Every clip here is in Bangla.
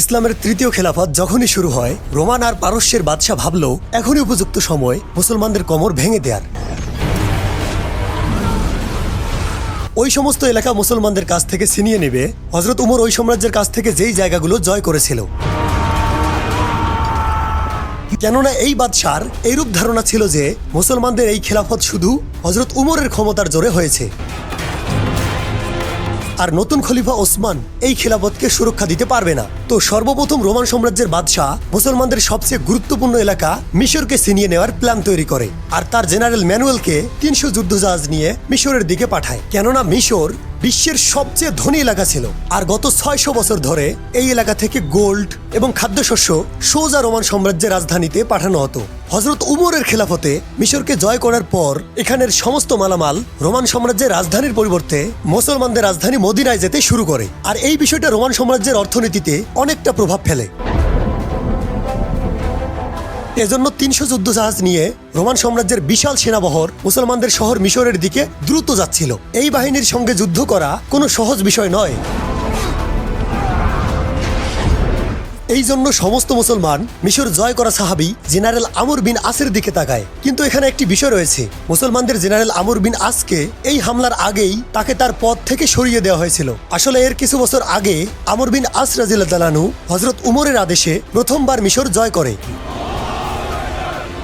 ইসলামের তৃতীয় খেলাফত যখনই শুরু হয়, রোমান আর পারস্যের বাদশাহ ভাবল এখনই উপযুক্ত সময় মুসলমানদের কোমর ভেঙে দেয়ার। ওই সমস্ত এলাকা মুসলমানদের কাছ থেকে ছিনিয়ে নেবে। হজরত উমর ওই সাম্রাজ্যের কাছ থেকে যেই জায়গাগুলো জয় করেছিল। কেননা এই বাদশার এইরূপ ধারণা ছিল যে, মুসলমানদের এই খেলাফত শুধু হজরত উমরের ক্ষমতার জোরে হয়েছে। আর নতুন খলিফা ওসমান এই খেলাফতকে সুরক্ষা দিতে পারবে না। তো সর্বপ্রথম রোমান সাম্রাজ্যের বাদশাহ মুসলমানদের সবচেয়ে গুরুত্বপূর্ণ এলাকা মিশরকে ছিনিয়ে নেওয়ার প্ল্যান তৈরি করে। আর তার জেনারেল ম্যানুয়েলকে তিনশো যুদ্ধজাহাজ নিয়ে মিশরের দিকে পাঠায়। কেননা মিশর বিশ্বের সবচেয়ে ধনী এলাকা ছিল। আর গত ছয়শো বছর ধরে এই এলাকা থেকে গোল্ড এবং খাদ্যশস্য সোজা রোমান সাম্রাজ্যের রাজধানীতে পাঠানো হতো। হজরত উমরের খেলাফতে মিশরকে জয় করার পর এখানের সমস্ত মালামাল রোমান সাম্রাজ্যের রাজধানীর পরিবর্তে মুসলমানদের রাজধানী মদিনায় যেতে শুরু করে। আর এই বিষয়টা রোমান সাম্রাজ্যের অর্থনীতিতে অনেকটা প্রভাব ফেলে। এজন্য তিনশো যুদ্ধ জাহাজ নিয়ে রোমান সাম্রাজ্যের বিশাল সেনাবহর মুসলমানদের শহর মিশরের দিকে দ্রুত যাচ্ছিল। এই বাহিনীর সঙ্গে যুদ্ধ করা কোনো সহজ বিষয় নয়। এই জন্য সমস্ত মুসলমান মিশর জয় করা সাহাবি জেনারেল আমর বিন আসের দিকে তাকায়। কিন্তু এখানে একটি বিষয় রয়েছে। মুসলমানদের জেনারেল আমর বিন আসকে এই হামলার আগেই তাকে তার পদ থেকে সরিয়ে দেওয়া হয়েছিল। আসলে এর কিছু বছর আগে আমর বিন আস রাজিল্লাহ হজরত উমরের আদেশে প্রথমবার মিশর জয় করে।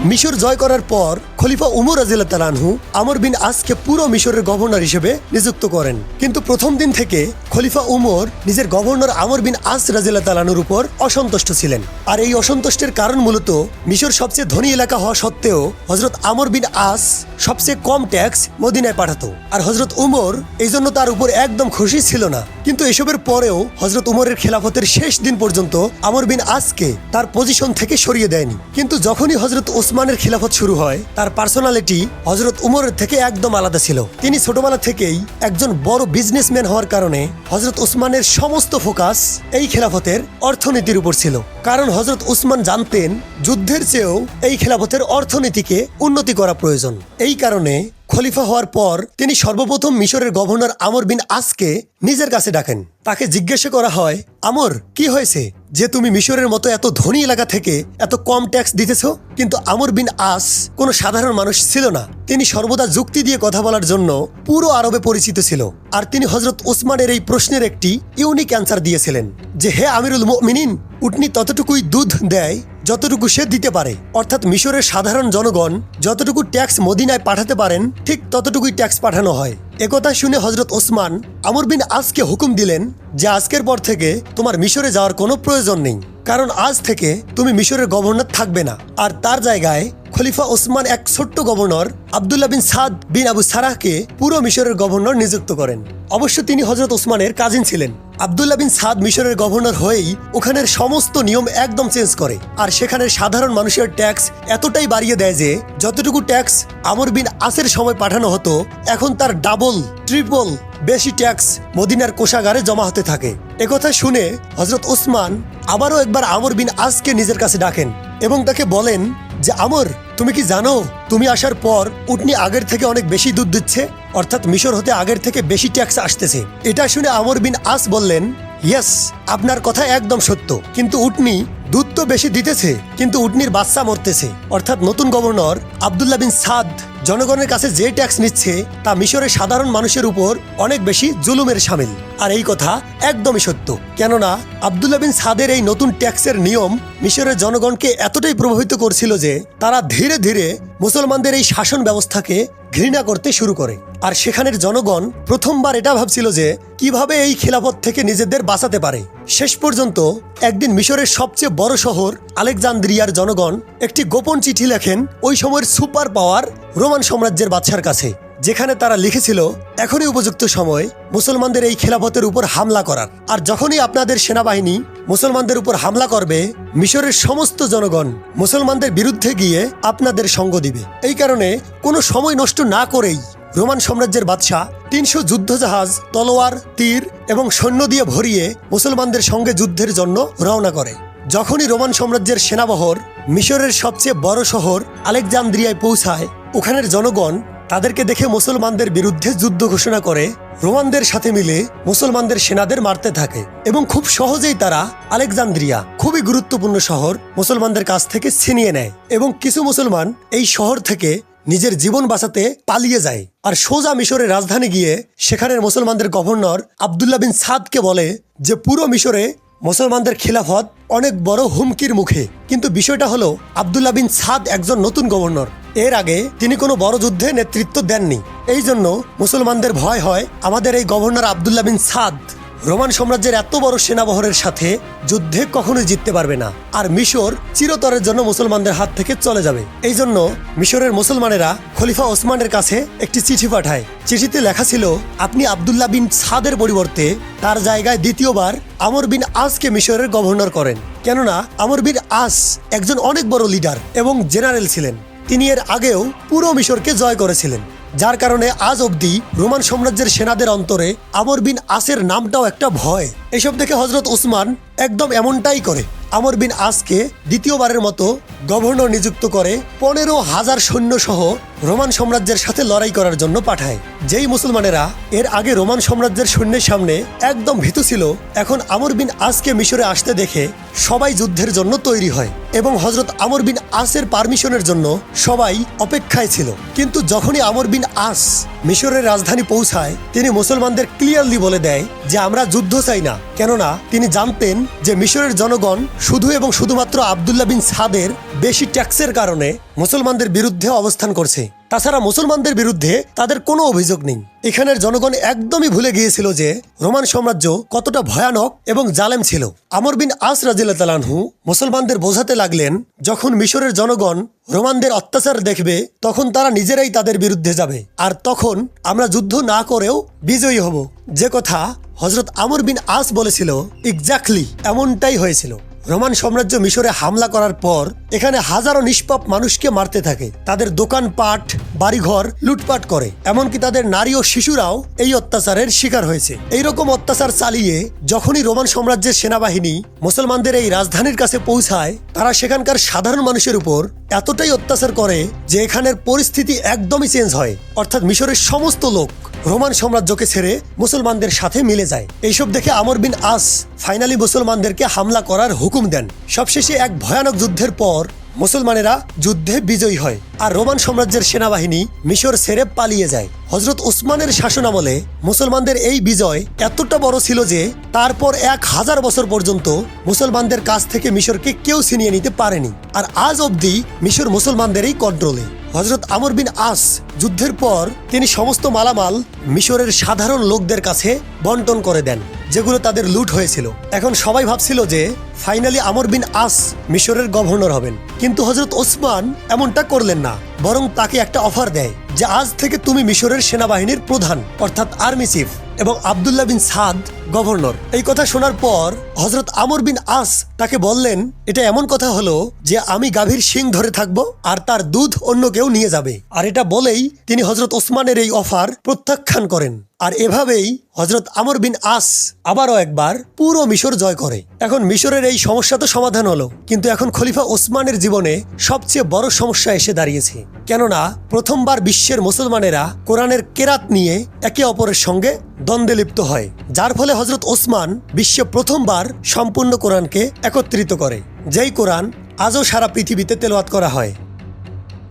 মিশর জয় করার পর খলিফা উমর রাজিল্লা তালানহু আমর বিন আসকে পুরো মিশরের গভর্নর হিসেবে নিযুক্ত করেন। কিন্তু প্রথম দিন থেকে খলিফা উমর নিজের গভর্নর আমর বিন আস রাজিল্লা তালানুর উপর অসন্তুষ্ট ছিলেন। আর এই অসন্তুষ্টের কারণ মূলত মিশর সবচেয়ে ধনী এলাকা হওয়া সত্ত্বেও হজরত আমর বিন আস সবচেয়ে কম ট্যাক্স মদিনায় পাঠাতো। আর হজরত উমর এই জন্য তার উপর একদম খুশি ছিল না। কিন্তু এসবের পরেও হজরত উমরের খেলাফতের শেষ দিন পর্যন্ত আমর বিন আসকে তার পজিশন থেকে সরিয়ে দেয়নি। কিন্তু যখনই হজরত ওসমানের খিলাফত শুরু হয়, তার পার্সোনালিটি হজরত উমরের থেকে একদম আলাদা ছিল। তিনি ছোটবেলা থেকেই একজন বড় বিজনেসম্যান হওয়ার কারণে হজরত উসমানের সমস্ত ফোকাস এই খেলাফতের অর্থনীতির উপর ছিল। কারণ হজরত উসমান জানতেন যুদ্ধের চেয়েও এই খেলাফতের অর্থনীতিকে উন্নতি করা প্রয়োজন। এই কারণে খলিফা হওয়ার পর তিনি সর্বপ্রথম মিশরের গভর্নর আমর বিন আসকে নিজের কাছে ডাকেন। তাকে জিজ্ঞাসা করা হয়, আমর, কি হয়েছে? যে তুমি মিশরের মতো এত ধনী এলাকা থেকে এত কম ট্যাক্স দিতেছ, কিন্তু আমর বিন আস কোনো সাধারণ মানুষ ছিল না। তিনি সর্বদা যুক্তি দিয়ে কথা বলার জন্য পুরো আরবে পরিচিত ছিল। আর তিনি হজরত ওসমানের এই প্রশ্নের একটি ইউনিক অ্যান্সার দিয়েছিলেন, যে, হে আমিরুল মিনিন উটনি ততটুকুই দুধ দেয় যতটুকু সে দিতে পারে, অর্থাৎ মিশরের সাধারণ জনগণ যতটুকু ট্যাক্স মদিনায় পাঠাতে পারেন, ঠিক ততটুকুই ট্যাক্স পাঠানো হয়। একথা শুনে হজরত ওসমান আমর বিন আজকে হুকুম দিলেন যে আজকের পর থেকে তোমার মিশরে যাওয়ার কোনো প্রয়োজন নেই, কারণ আজ থেকে তুমি মিশরের গভর্নর থাকবে না। আর তার জায়গায় খলিফা ওসমান এক ছোট্ট governor Abdullah bin Saad bin Abu সারাহকে পুরো মিশরের গভর্নর নিযুক্ত করেন। অবশ্য তিনি হজরত ওসমানের কাজিন ছিলেন। আবদুল্লাহ বিন সাদ মিশরের গভর্নর হয়েই ওখানের সমস্ত নিয়ম একদম চেঞ্জ করে। আর সেখানের সাধারণ মানুষের ট্যাক্স এতটাই বাড়িয়ে দেয় যে, যতটুকু ট্যাক্স আমর বিন আসের সময় পাঠানো হতো, এখন তার ডাবল, ট্রিপল বেশি ট্যাক্স মদিনার কোষাগারে জমা হতে থাকে। একথা শুনে হজরত ওসমান আবারও একবার আমর বিন আসকে নিজের কাছে ডাকেন এবং তাকে বলেন যে আমর, তুমি কি জানো, তুমি আসার পর উটনি আগের থেকে অনেক বেশি দুধ দিচ্ছে? অর্থাৎ মিশর হতে আগের থেকে বেশি ট্যাক্স আসতেছে। এটা শুনে আমর বিন আস বললেন, ইয়েস, আপনার কথা একদম সত্য। কিন্তু উটনি দুধ তো বেশি দিতেছে, কিন্তু উটনির বাচ্চা মরতেছে। অর্থাৎ নতুন গভর্নর আবদুল্লাহ বিন সাদ জনগণের কাছে যে ট্যাক্স নিচ্ছে, তা মিশরের সাধারণ মানুষের উপর অনেক বেশি জুলুমের সামিল। আর এই কথা একদমই সত্য। কেননা আবদুল্লাহ বিন সাদের এই নতুন ট্যাক্সের নিয়ম মিশরের জনগণকে এতটাই প্রভাবিত করছিল যে, তারা ধীরে ধীরে মুসলমানদের এই শাসন ব্যবস্থাকে ঘৃণা করতে শুরু করে। আর সেখানের জনগণ প্রথমবার এটা ভাবছিল যে, কীভাবে এই খেলাফত থেকে নিজেদের বাঁচাতে পারে। শেষ পর্যন্ত একদিন মিশরের সবচেয়ে বড় শহর আলেকজান্দ্রিয়ার জনগণ একটি গোপন চিঠি লেখেন ওই সময়ের সুপার পাওয়ার রোমান সাম্রাজ্যের বাদশার কাছে। যেখানে তারা লিখেছিল, এখনই উপযুক্ত সময় মুসলমানদের এই খেলাফতের উপর হামলা করার। আর যখনই আপনাদের সেনাবাহিনী মুসলমানদের উপর হামলা করবে, মিশরের সমস্ত জনগণ মুসলমানদের বিরুদ্ধে গিয়ে আপনাদের সঙ্গ দিবে। এই কারণে কোনো সময় নষ্ট না করেই রোমান সাম্রাজ্যের বাদশাহ তিনশো যুদ্ধজাহাজ, তলোয়ার, তীর এবং সৈন্য দিয়ে ভরিয়ে মুসলমানদের সঙ্গে যুদ্ধের জন্য রওনা করে। যখনই রোমান সাম্রাজ্যের সেনাবহর মিশরের সবচেয়ে বড় শহর আলেকজান্দ্রিয়ায় পৌঁছায়, ওখানের জনগণ তাদেরকে দেখে মুসলমানদের বিরুদ্ধে যুদ্ধ ঘোষণা করে রোমানদের সাথে মিলে মুসলমানদের সেনাদের মারতে থাকে এবং খুব সহজেই তারা আলেকজান্দ্রিয়া, খুবই গুরুত্বপূর্ণ শহর, মুসলমানদের কাছ থেকে ছিনিয়ে নেয় এবং কিছু মুসলমান এই শহর থেকে নিজের জীবন বাঁচাতে পালিয়ে যায়। আর সোজা মিশরের রাজধানী গিয়ে সেখানের মুসলমানদের গভর্নর আবদুল্লাহ বিন সাদকে বলে যে, পুরো মিশরে মুসলমানদের খিলাফত অনেক বড় হুমকির মুখে। কিন্তু বিষয়টা হলো, আবদুল্লাহ বিন সাদ একজন নতুন গভর্নর। এর আগে তিনি কোনো বড় যুদ্ধে নেতৃত্ব দেননি। এই জন্য মুসলমানদের ভয় হয় আমাদের এই governor Abdullah bin Saad. Roman সাম্রাজ্যের এত বড় সেনাবহরের সাথে যুদ্ধে কখনোই জিততে পারবে না। আর মিশর চিরতরের জন্য মুসলমানদের হাত থেকে চলে যাবে। এই জন্য মিশরের মুসলমানেরা খলিফা ওসমানের কাছে একটি চিঠি পাঠায়। চিঠিতে লেখা ছিল, আপনি আবদুল্লাহ বিন সাদের পরিবর্তে তার জায়গায় দ্বিতীয়বার আমর বিন আসকে মিশরের গভর্নর করেন। কেননা, আমর বিন আস একজন অনেক বড় লিডার এবং জেনারেল ছিলেন। তিনি এর আগেও পুরো মিশরকে জয় করেছিলেন, যার কারণে আজ অবধি রোমান সাম্রাজ্যের সেনাদের অন্তরে আমর বিন আসের নামটাও একটা ভয়। এসব দেখে হজরত উসমান একদম এমনটাই করে। আমর বিন আসকে দ্বিতীয়বারের মতো গভর্নর নিযুক্ত করে পনেরো হাজার সৈন্য সহ রোমান সাম্রাজ্যের সাথে লড়াই করার জন্য পাঠায়। যেই মুসলমানেরা এর আগে রোমান সাম্রাজ্যের সৈন্যের সামনে একদম ভীতু ছিল, এখন আমর বিন আসকে মিশরে আসতে দেখে সবাই যুদ্ধের জন্য তৈরি হয় এবং হজরত আমর বিন আসের পারমিশনের জন্য সবাই অপেক্ষায় ছিল। কিন্তু যখনই আমর বিন আস মিশরের রাজধানী পৌঁছায় তিনি মুসলমানদের ক্লিয়ারলি বলে দেয় যে আমরা যুদ্ধ চাই না। কেননা তিনি জানতেন যে মিশরের জনগণ শুধু এবং শুধুমাত্র আবদুল্লা বিন সাদের বেশি ট্যাক্সের কারণে মুসলমানদের বিরুদ্ধে অবস্থান করছে। তাছাড়া মুসলমানদের বিরুদ্ধে তাদের কোনো অভিযোগ নেই। এখানের জনগণ একদমই ভুলে গিয়েছিল যে রোমান সাম্রাজ্য কতটা ভয়ানক এবং জালেম ছিল। আমর বিন আস রাজিল্লাহু মুসলমানদের বোঝাতে লাগলেন, যখন মিশরের জনগণ রোমানদের অত্যাচার দেখবে, তখন তারা নিজেরাই তাদের বিরুদ্ধে যাবে। আর তখন আমরা যুদ্ধ না করেও বিজয়ী হব। যে কথা হজরত আমর বিন আস বলেছিল এক্স্যাক্টলি এমনটাই হয়েছিল। রোমান সাম্রাজ্য মিশরে হামলা করার পর এখানে হাজারো নিষ্পাপ মানুষকে মারতে থাকে। তাদের দোকানপাট বাড়িঘর লুটপাট করে। এমনকি তাদের নারী ও শিশুরাও এই অত্যাচারের শিকার হয়েছে। এই রকম অত্যাচার চালিয়ে যখনই রোমান সাম্রাজ্যের সেনাবাহিনী মুসলমানদের এই রাজধানীর কাছে পৌঁছায়, তারা সেখানকার সাধারণ মানুষের উপর এতটাই অত্যাচার করে যে এখানের পরিস্থিতি একদমই চেঞ্জ হয়। অর্থাৎ মিশরের সমস্ত লোক রোমান সাম্রাজ্যকে ছেড়ে মুসলমানদের সাথে মিলে যায়। এইসব দেখে আমর বিন আস ফাইনালি মুসলমানদেরকে হামলা করার হুকুম দেন। সবশেষে এক ভয়ানক যুদ্ধের পর মুসলমানেরা যুদ্ধে বিজয়ী হয় আর রোমান সাম্রাজ্যের সেনাবাহিনী মিশর ছেড়ে পালিয়ে যায়। হজরত উসমানের শাসনামলে মুসলমানদের এই বিজয় এতটা বড় ছিল যে তারপর এক হাজার বছর পর্যন্ত মুসলমানদের কাছ থেকে মিশরকে কেউ ছিনিয়ে নিতে পারেনি। আর আজ অবধি মিশর মুসলমানদেরই কন্ট্রোলে হজরত আমর বিন আস যুদ্ধের পর তিনি সমস্ত মালামাল মিশরের সাধারণ লোকদের কাছে বন্টন করে দেন। যেগুলো তাদের লুট হয়েছিল। এখন সবাই ভাবছিল যে ফাইনালি আমর বিন আস মিশরের গভর্নর হবেন। কিন্তু হজরত ওসমান এমনটা করলেন না, বরং তাকে একটা অফার দেয় যে, আজ থেকে তুমি মিশরের সেনাবাহিনীর প্রধান, অর্থাৎ আর্মি চিফ এবং আবদুল্লাহ বিন সাদ গভর্নর এই কথা শোনার পর হজরত আমর বিন আস তাকে বললেন, এটা এমন কথা হলো যে, আমি গাভীর শিং ধরে থাকব আর তার দুধ অন্য কেউ নিয়ে যাবে। আর এটা বলেই তিনি হজরত ওসমানের এই অফার প্রত্যাখ্যান করেন। আর এভাবেই হজরত আমর বিন আস আবারও একবার পুরো মিশর জয় করে। এখন মিশরের এই সমস্যা তো সমাধান হলো, কিন্তু এখন খলিফা ওসমানের জীবনে সবচেয়ে বড় সমস্যা এসে দাঁড়িয়েছে। কেননা প্রথমবার বিশ্বের মুসলমানেরা কোরআনের কেরাত নিয়ে একে অপরের সঙ্গে দ্বন্দ্বে লিপ্ত হয়, যার ফলে হজরত ওসমান বিশ্বে প্রথমবার সম্পূর্ণ কোরআনকে একত্রিত করে, যেই কোরআন আজও সারা পৃথিবীতে তেলাওয়াত করা হয়।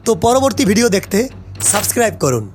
তো পরবর্তী ভিডিও দেখতে সাবস্ক্রাইব করুন।